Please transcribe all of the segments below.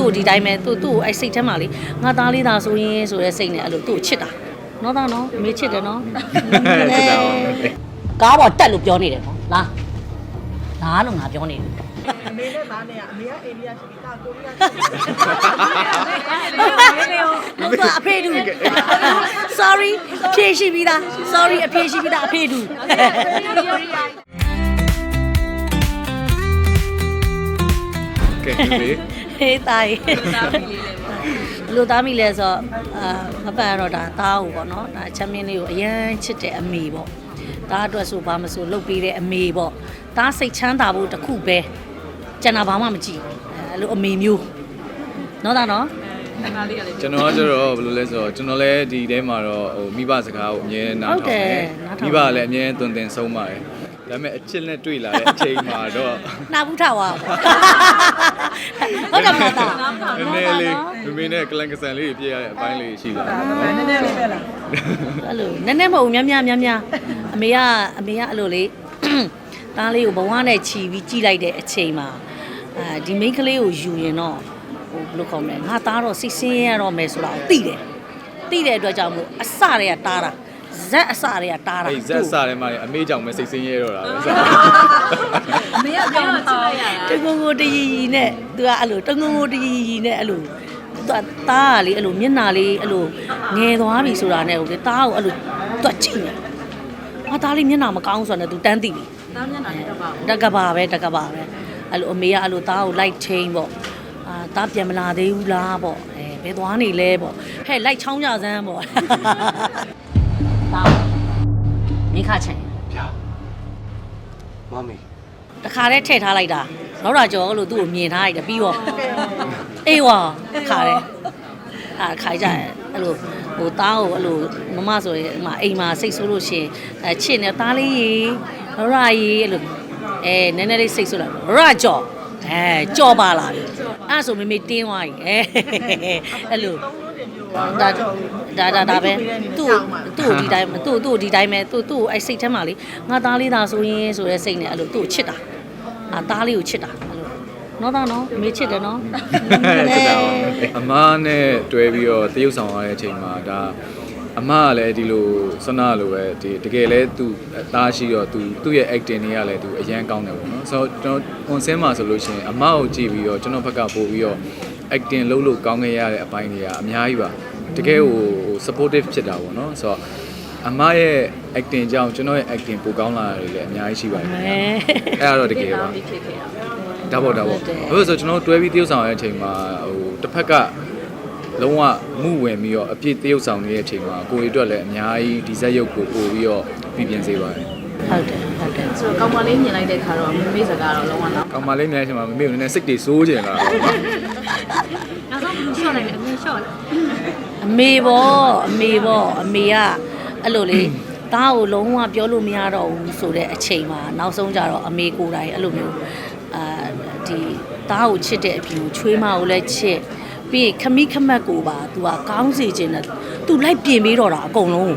သူ့ကိုဒီတိုင်းပဲသူ့သူ့ကိုအဲ့စိတ်ထဲမှာလေငါသားလေးသာဆိုရင်ဆိုတဲ့စိတ်နဲ့အဲ့လိုသူ့ကိုချစ်တာနော်သားနော်အမေချစ်တယ်နော်ချစ်တာပါကားပေါ်တက်လို့ပြောနေတယ်နော်လားလားလို့ငါပြောနေတယ်အမေနဲ့သားနဲ့ကအမေကအိန္ဒိယရှိပြီးသားကိုရီးယားရှိပြီးဟုတ်ပါအဖေတူ sorry အဖေရှိပြီးသား sorry အဖေရှိပြီးသားအဖေတူကဲဒီ လေးဟေးတားလူသားမိလဲဆိုအာမပန်တော့ဒါတားဟုတ်ပေါ့နော်ဒါချမ်းမင်းလေးကိုအရန်ချစ်တဲ့အမေပေါ့တားအတွက်ဆိုဘာမဆိုလုပ်ပေးတဲ့အမေပေါ့တားစိတ်ချမ်းသာဖို့တစ်ခုပဲကျန်တာဘာမှမကြည့်အဲ့လိုအမေမျိုးနော်သားနော်ကျွန်တော်ကကျတော့ဘယ်လိုလဲဆိုတော့ကျွန်တော်လည်းဒီထဲမှာတော့ဟိုမိဘစကားကိုအမြဲနားထောင်တယ်မိဘကလည်းအမြဲသွန်သင်ဆုံးပါတယ် ဒါပေမဲ့အချစ်နဲ့တွေ့လာတဲ့အချိန်မှာတော့နာဘူးထားပါဟုတ်တယ်မလားသားနည်းနည်းလေးမမေနဲ့ကလန်ကဆန်လေးပြည့်ရတဲ့အပိုင်းလေးရှိလာတယ်နည်းနည်းလေးပဲလားအဲ့လိုနည်းနည်းမဟုတ်ဘူးများများများများအမေကအမေကအဲ့လိုလေသားလေးကိုဘဝနဲ့ခြီပြီးကြည်လိုက်တဲ့အချိန်မှာအဲဒီမိန်းကလေးကိုယူရင်တော့ဟိုဘယ်လိုခေါ်မလဲငါသားတော့စိတ်ဆင်းရဲရတော့မယ်ဆိုတာကိုသိတယ်သိတဲ့အတွက်ကြောင့်မို့အစတွေကတားတာ ဇက်အစတွေကတားတာအဲ့ဇက်စားထဲမှာအမေကြောင့်ပဲစိတ်ဆင်းရဲတော့တာပဲစားအမေကပြောတော့ချစ်လိုက်ရတာတငုံငုံတရီရီနဲ့သူကအဲ့လိုတငုံငုံတရီရီနဲ့အဲ့လိုသူကသားကလေအဲ့လိုမျက်နှာလေးအဲ့လိုငယ်သွားပြီဆိုတာနဲ့ဟိုလေသားကိုအဲ့လိုသူကကြည့်နေငါသားလေးမျက်နှာမကောင်းဆိုတော့ तू တန်းသိပြီတောင်းညနာတက်ပါတက်ကပါပဲတက်ကပါပဲအဲ့လိုအမေကအဲ့လိုသားကိုလိုက်ချင်းပေါ့အာသားပြန်မလာသေးဘူးလားပေါ့အဲဘယ်သွားနေလဲပေါ့ဟဲ့လိုက်ချောင်းကြစမ်းပေါ့သား မိခချင်းဗျာမမီတခါတည်းထည့်ထားလိုက်တာနောက်တာကျော်အဲ့လိုသူ့ကိုမြင်ထားလိုက်တယ်ပြီးတော့အေးဝါခါတယ်အာခါကြတယ်အဲ့လိုဟိုသားကိုအဲ့လိုမမဆိုရင်အမအိမ်မှာစိတ်ဆိုးလို့ရှရင်အဲချစ်နေသားလေးရေရရရေအဲ့လိုအဲနည်းနည်းလေးစိတ်ဆိုးလာရရကျော်အဲကြော်ပါလာပြီအဲ့ဆိုမေမေတင်းသွားပြီအဲအဲ့လို ဒါဒါဒါဒါပဲသူ့သူ့ကိုဒီတိုင်းသူ့သူ့ကိုဒီတိုင်းပဲသူ့သူ့ကိုအဲ့စိတ်ထဲမှာလေငါသားလေးသာဆိုရင်ဆိုတဲ့စိတ်နဲ့အဲ့လိုသူ့ကိုချစ်တာအာသားလေးကိုချစ်တာအဲ့လိုနော်သားနော်မေချစ်တယ်နော်ချစ်တာပါအမနဲ့တွဲပြီးတော့တရုပ်ဆောင်ရတဲ့အချိန်မှာဒါအမကလည်းဒီလိုစနာလိုပဲဒီတကယ်လဲသူအသားရှိတော့သူသူ့ရဲ့ acting တွေကလည်းသူအရန်ကောင်းတယ်ပေါ့နော်ဆိုတော့ကျွန်တော် concern မှာဆိုလို့ရှိရင်အမကိုကြည့်ပြီးတော့ကျွန်တော်ဘက်ကပို့ပြီးတော့ acting လုပ်လို့ကောင်းခဲ့ရတဲ့အပိုင်းတွေကအများကြီးပါ တကယ်ဟို supportive ဖြစ်တာပေါ့နော်ဆိုတော့အမရဲ့ acting ကြောင့်ကျွန်တော်ရဲ့ acting ပိုကောင်းလာတယ်လည်းအများကြီးရှိပါတယ်ခင်ဗျာအဲ့ဒါတော့တကယ်ပါဒါပေါ့ဒါပေါ့ဘာလို့လဲဆိုတော့ကျွန်တော်တို့တွဲပြီးတရုပ်ဆောင်ရတဲ့အချိန်မှာဟိုတစ်ဖက်ကလုံးဝမှုဝင်ပြီးတော့အပြည့်တရုပ်ဆောင်နေတဲ့အချိန်မှာကိုယ်အတွက်လည်းအများကြီးဒီဇက်ရုပ်ကိုပို့ပြီးတော့ပြည်ပြင်စေပါတယ်ဟုတ်တယ်ဟုတ်တယ်ဆိုတော့ကောင်မလေးမြင်လိုက်တဲ့ခါတော့မမေ့စကားတော့လုံးဝတော့။ကောင်မလေးများချိန်မှာမမေကိုနည်းနည်းစိတ်တွေစိုးကျင်လာတာပေါ့နော်နောက်ဆုံးဘယ်လိုရှော့လိုက်လဲအမေရှော့လိုက် အမေပေါ့အမေပေါ့အမေကအဲ့လိုလေသားကိုလုံးဝပြောလို့မရတော့ဘူးဆိုတဲ့အချိန်မှာနောက်ဆုံးကြတော့အမေကိုယ်တိုင်အဲ့လိုမျိုးအာဒီသားကိုချစ်တဲ့အပြင်ချွေးမကိုလည်းချစ်ပြီးခမိခမက်ကိုပါ तू ကကောင်းစီခြင်းနဲ့ तू လိုက်ပြင်ပြီးတော့တာအကုန်လုံး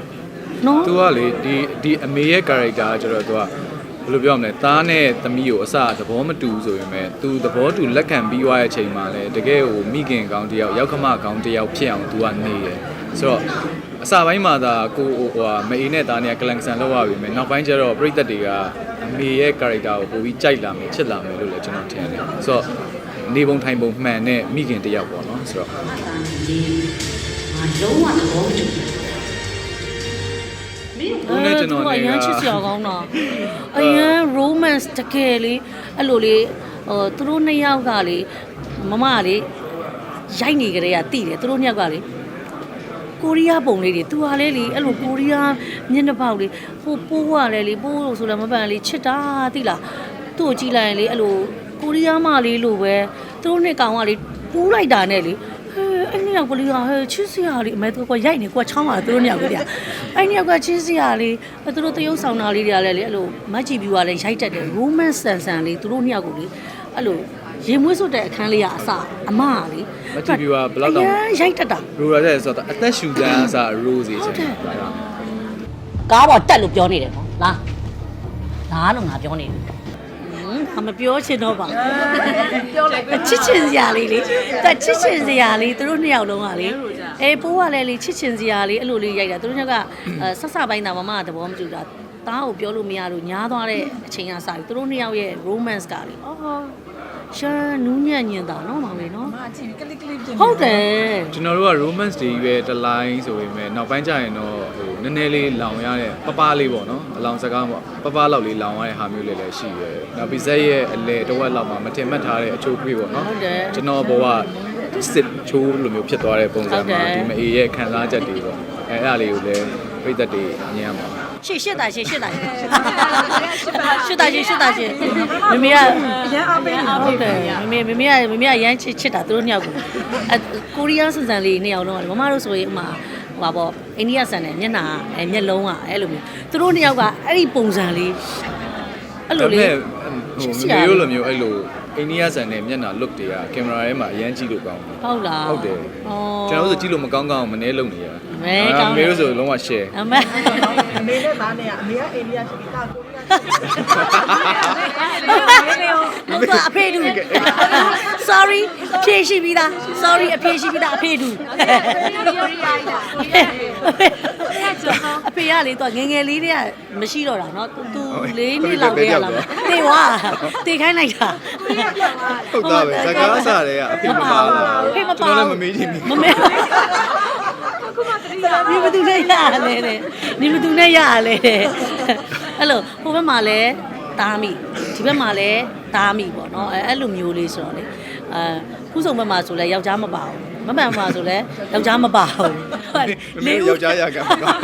နော် သူကလေဒီဒီအမေရဲ့ character ကကျတော့သူက ဘယ်လိုပြောမလဲ။သားနဲ့သမီးကိုအစသဘောမတူဆိုရင်ပဲ तू သဘောတူလက်ခံပြီးသွားတဲ့အချိန်မှာလည်းတကယ်ကိုမိခင်ကောင်းတစ်ယောက်ရောက်ခမကောင်းတစ်ယောက်ဖြစ်အောင် तू ကနေရယ်။ဆိုတော့အစပိုင်းမှာသာကိုဟိုဟိုဟာမအေးနဲ့သားနဲ့ကလန်ဆန်လောက်ရပြီမယ်နောက်ပိုင်းကျတော့ပြိသက်တွေကအမေရဲ့ character ကိုပိုပြီးကြိုက်လာမယ်ချစ်လာမယ်လို့လည်းကျွန်တော်ထင်တယ်ဆိုတော့နေပုံထိုင်ပုံမှန်နဲ့မိခင်တစ်ယောက်ပေါ့နော်ဆိုတော့ငါလုံးဝသဘောမတူ ဦးနဲ့ကျွန်တော်နဲ့ကအရန်ချစ်စရာကောင်းတာအရန် romance တကယ်လေအဲ့လိုလေဟိုသူတို့နှစ်ယောက်ကလေမမကလေရိုက်နေကြတဲ့ကတိတယ်သူတို့နှစ်ယောက်ကလေကိုရီးယားပုံလေးတွေသူကလည်းလေအဲ့လိုကိုရီးယားမျက်နှာပေါက်လေးဟိုပိုးကလည်းလေပိုးလို့ဆိုလည်းမပန်လေချစ်တာတိလားသူ့ကိုကြည့်လိုက်ရင်လေအဲ့လိုကိုရီးယားမလေးလိုပဲသူတို့နှစ်ကောင်ကလေပူးလိုက်တာနဲ့လေဟဲအဲ့ နှစ်ယောက်ကလေးကဟဲချစ်စရာလေးအမေတို့ကရိုက်နေကွာချောင်းလာသူတို့နှစ်ယောက်ကလေးအဲ့နှစ်ယောက်ကချစ်စရာလေးသူတို့တရုပ်ဆောင်တာလေးတွေကလည်းလေအဲ့လိုမတ်ကြည့်ပြီးသွားလဲရိုက်တတ်တယ် romance ဆန်ဆန်လေးသူတို့နှစ်ယောက်ကိုလေအဲ့လိုရေမွေးစွတ်တဲ့အခန်းလေးကအစအမကလေမကြည့်ပြီးတော့ဘယ်လောက်တောင်အရန်ရိုက်တတ်တာရိုရာတဲ့ဆိုတော့အသက်ရှူတန်းအစားရိုးစီချင်တာဒါကကားပေါ်တက်လို့ပြောနေတယ်နော်လားလားလို့ငါပြောနေတယ်ဟင်း အမပြောချင်တော့ပါပြောလိုက်ချစ်ချင်စရာလေးလေသူချစ်ချင်စရာလေးသူတို့နှစ်ယောက်လုံးကလေအေးပိုးကလည်းလေချစ်ချင်စရာလေးအဲ့လိုလေးရိုက်တာသူတို့ညကဆက်ဆပိုင်းတာမမကသဘောမတူတာတားကိုပြောလို့မရလို့ညားသွားတဲ့အချိန်ကစပြီးသူတို့နှစ်ယောက်ရဲ့ romance ကလေအော် ရှာနူးညံ့ညင်တာနော်မောင်လေးနော်မကြည့်ကလစ်ကလစ်ပြင်ဟုတ်တယ်ကျွန်တော်တို့က romance တွေပဲတစ်လိုင်းဆိုပေမဲ့နောက်ပိုင်းကျရင်တော့ဟိုနည်းနည်းလေးလောင်ရတဲ့ပပလေးပေါ့နော်အလောင်စကားပေါ့ပပလောက်လေးလောင်ရတဲ့ဟာမျိုးလေးလည်းရှိရယ်နောက်ပြီးဇက်ရဲ့အလေတစ်ဝက်လောက်မှာမထင်မှတ်ထားတဲ့အချိုးခွေးပေါ့နော်ဟုတ်တယ်ကျွန်တော်ဘောကစစ်ချိုးလိုမျိုးဖြစ်သွားတဲ့ပုံစံဟုတ်တယ်မှာဒီမအေရဲ့ခံစားချက်တွေပေါ့အဲအဲ့ဒါလေးကိုလည်းပြည့်သက်တွေညံ့ပါရှေ့ရှေ့ တာရှေ့ရှေ့တာရှေ့ရှေ့တာရှေ့ရှေ့တာရှေ့မမေကအရန်အားပေးနေဟုတ်တယ်မမေမမေကမမေကရမ်းချစ်ချစ်တာသူတို့နှစ်ယောက်ကိုအဲကိုရီးယားစံစံလေးနှစ်ယောက်လုံးကမမတို့ဆိုရင်ဥမာဟိုပါပေါ့အိန္ဒိယဆန်တယ်မျက်နှာအဲမျက်လုံးကအဲ့လိုမျိုးသူတို့နှစ်ယောက်ကအဲ့ဒီပုံစံလေးအဲ့လိုလေးဟိုမျိုးလိုမျိုးအဲ့လို အိန္ဒိယဆန်တဲ့မျက်နှာ look တွေကကင်မရာထဲမှာအရန်ကြည့်လို့ကောင်းတယ်ဟုတ်လားဟုတ်တယ်ဩကျွန်တော်တို့ဆိုကြည့်လို့မကောင်းကောင်းမနေလုံနေရမဲကောင်းတယ်မေတို့ဆိုလုံးဝ share အမေအမေနဲ့သားနဲ့အမေကအိန္ဒိယရှိပြီးတာကိုရီးယားရှိပြီးဟုတ်ကအဖေတူ sorry အဖေရှိပြီးသား sorry အဖေရှိပြီးသားအဖေတူ အဖေကလေတော့ငယ်ငယ်လေးတည်းကမရှိတော့တာเนาะသူလေးနှစ်လောက်တည်းရလာတေဝါတေခိုင်းလိုက်တာ ဟုတ်သားပဲဇကားစားတွေကအဖေမပါဘူး အဖေမပါ ကျွန်တော်လည်းမမေးချင်ဘူး မမေးဒီဘသူနဲ့ရရလဲတဲ့ဒီဘသူနဲ့ရရလဲတဲ့အဲ့လိုဟိုဘက်မှာလဲတားမိဒီဘက်မှာလဲတားမိပေါ့နော်အဲအဲ့လိုမျိုးလေးဆိုတော့လေအဲခုဆုံးဘက်မှာဆိုလဲယောက်ျားမပါဘူး မမှန်မှာဆိုလဲယောက်ျားမပါဘူးမမေယောက်ျားရကမကောင်း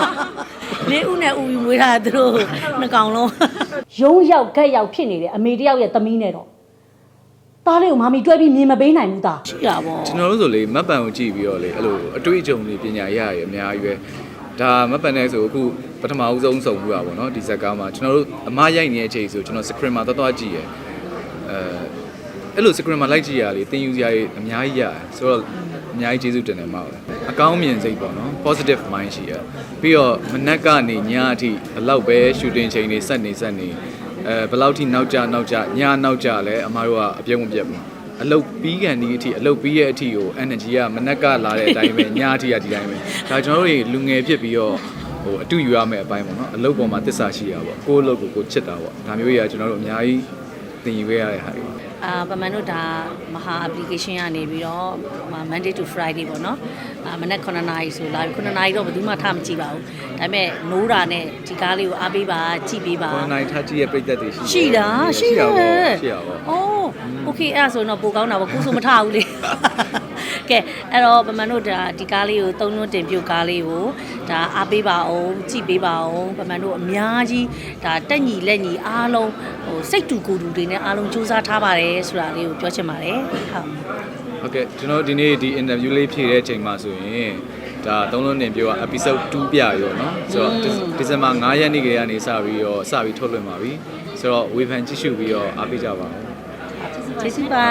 လေးဦးနဲ့ဦးယူမွေးတာသူတို့နှစ်ကောင်လုံးရုံးရောက်ကက်ရောက်ဖြစ်နေတယ်အမေတယောက်ရဲ့သမီးနဲ့တော့သားလေးကိုမမီတွဲပြီးမြင်မပေးနိုင်ဘူးသားရှိတာပေါ့ကျွန်တော်တို့ဆိုလေမတ်ပန်ကိုကြည့်ပြီးတော့လေအဲ့လိုအတွေ့အကြုံတွေပညာရရအများကြီးပဲဒါမတ်ပန်နဲ့ဆိုအခုပထမဦးဆုံးစုံဘူးတာပေါ့နော်ဒီဇက်ကားမှာကျွန်တော်တို့အမရိုက်နေတဲ့အချိန်ဆိုကျွန်တော် screen မှာသွားသွားကြည့်ရအဲ အဲ့လို screen မှာလိုက်ကြည့်ရလေသင်ယူစရာတွေအများကြီးရတယ်ဆိုတော့အများကြီးကျေးဇူးတင်တယ်မဟုတ်ဘူးအကောင်းမြင်စိတ်ပေါ့နော် positive mind ရှိရပြီးတော့မနက်ကနေညအထိဘယ်လောက်ပဲ shooting ချိန်တွေဆက်နေဆက်နေအဲဘယ်လောက်ထိနောက်ကျနောက်ကျညနောက်ကျလဲအမားတို့ကအပြည့်ဝင်ပြတ်ဘူးအလုတ်ပြီးကန်ဒီအထိအလုတ်ပြီးရဲ့အထိကို energy ကမနက်ကလာတဲ့အတိုင်းပဲညအထိကဒီတိုင်းပဲဒါကျွန်တော်တို့တွေလူငယ်ဖြစ်ပြီးတော့ဟိုအတူယူရမယ့်အပိုင်းပေါ့နော်အလုတ်ပေါ်မှာတစ္ဆာရှိရပါပေါ့ကိုယ့်အလုတ်ကိုကိုယ်ချစ်တာပေါ့ဒါမျိုးကြီးကကျွန်တော်တို့အများကြီးသင်ယူခဲ့ရတဲ့ဟာတွေ အာပမန်တို့ဒါမဟာ application ကနေပြီးတော့ Monday to Friday ပေါ့နော်အာမနက်9နာရီဆိုလာ9နာရီတော့ဘယ်သူမှထမကြည့်ပါဘူးဒါပေမဲ့နိုးတာနဲ့ဒီကားလေးကိုအားပေးပါကြည့်ပေးပါ9နာရီထကြည့်ရပြည့်သက်တွေရှိရှိတာရှိတယ်ရှိရပါဘူးအော် okay အဲ့ဒါဆိုတော့ပိုကောင်းတာပေါ့ကိုယ်ဆိုမထဘူးလေ ကဲအဲ့တော့ပမန်တို့ဒါဒီကားလေးကိုသုံးလုံးတင်ပြုတ်ကားလေးကိုဒါအားပေးပါအောင်ကြည့်ပေးပါအောင်ပမန်တို့အများကြီးဒါတက်ညီလက်ညီအားလုံးဟိုစိတ်တူကိုယ်တူတွေနဲ့အားလုံးစူးစမ်းထားပါတယ်ဆိုတာလေးကိုပြောချင်ပါတယ်ဟုတ် ဟုတ်ကဲ့ကျွန်တော်ဒီနေ့ဒီ interview လေးဖြည့်တဲ့အချိန်မှာဆိုရင်ဒါသုံးလုံးတင်ပြော episode 2ပြရောเนาะဆိုတော့ဒီဇင်ဘာ9ရက်နေ့ကလေးကနေစပြီးတော့စပြီးထုတ်လွှင့်ပါပြီဆိုတော့ဝေဖန်ကြည့်ရှုပြီးတော့အားပေးကြပါဦး ကျေးဇူးပါ